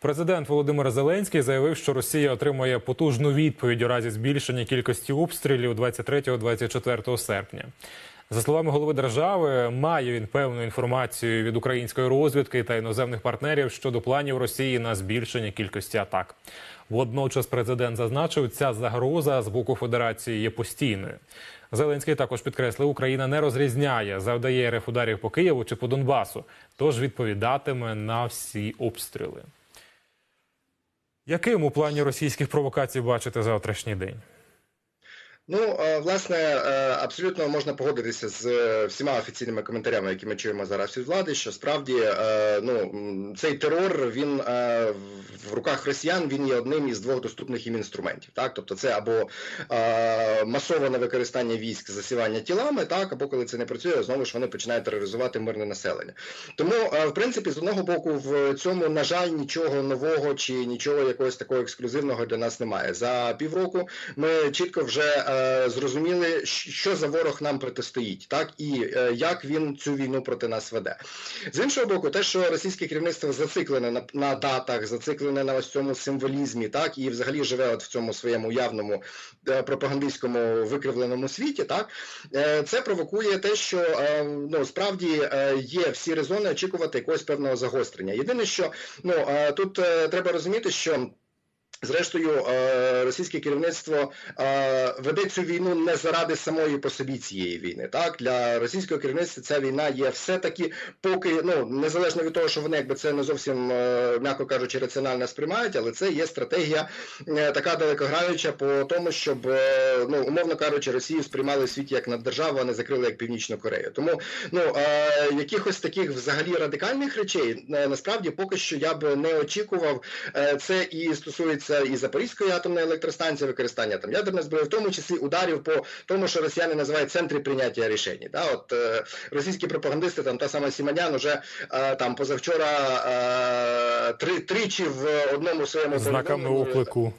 Президент Володимир Зеленський заявив, що Росія отримує потужну відповідь у разі збільшення кількості обстрілів 23-24 серпня. За словами голови держави, має він певну інформацію від української розвідки та іноземних партнерів щодо планів Росії на збільшення кількості атак. Водночас президент зазначив, ця загроза з боку Федерації є постійною. Зеленський також підкреслив, Україна не розрізняє, завдає РФ ударів по Києву чи по Донбасу, тож відповідатиме на всі обстріли. Яким у плані російських провокацій бачите завтрашній день? Ну, е, власне, е, абсолютно можна погодитися з е, всіма офіційними коментарями, які ми чуємо зараз від влади, що справді ну цей терор він в руках росіян він є одним із двох доступних їм інструментів. Так, тобто, це або масоване використання військ засівання тілами, так або коли це не працює, знову ж вони починають тероризувати мирне населення. Тому, в принципі, з одного боку, в цьому на жаль нічого нового чи нічого якогось такого ексклюзивного для нас немає. За півроку ми чітко вже зрозуміли, що за ворог нам протистоїть, так і е, як він цю війну проти нас веде. З іншого боку, те, що російське керівництво зациклене на, на датах, зациклене на ось цьому символізмі, так і взагалі живе от в цьому своєму явному е, пропагандистському викривленому світі, так е, це провокує те, що ну справді є всі резони очікувати якогось певного загострення. Єдине, що ну тут треба розуміти, що. Зрештою, е, російське керівництво е, веде цю війну не заради самої по собі цієї війни. Так для російського керівництва ця війна є все-таки, поки ну незалежно від того, що вони якби це не зовсім е, м'яко кажучи, раціонально сприймають, але це є стратегія така далекограюча по тому, щоб ну умовно кажучи, Росію сприймали в світі як наддержаву, а не закрили як Північну Корею. Тому ну якихось таких взагалі радикальних речей насправді поки що я б не очікував. Це і стосується це і Запорізької атомної електростанції, використання там ядерної зброї, в тому числі ударів по тому, що росіяни називають центри прийняття рішень. Да? От е, російські пропагандисти, там та сама Сіманян, уже е, там позавчора е, три тричі в одному своєму знаками оклику.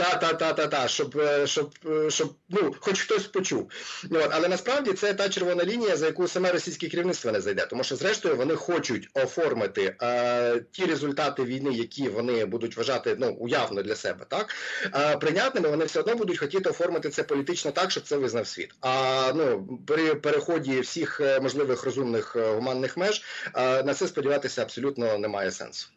Та, та, та, та, та, щоб е, щоб, е, щоб ну, хоч хтось почув. От, Але насправді це та червона лінія, за яку саме російське керівництво не зайде. Тому що, зрештою, вони хочуть оформити е, ті результати війни, які вони будуть вважати ну, уявно для себе, так е, прийнятними, вони все одно будуть хотіти оформити це політично так, щоб це визнав світ. А ну, при переході всіх е, можливих розумних гуманних меж е, на це сподіватися абсолютно немає сенсу.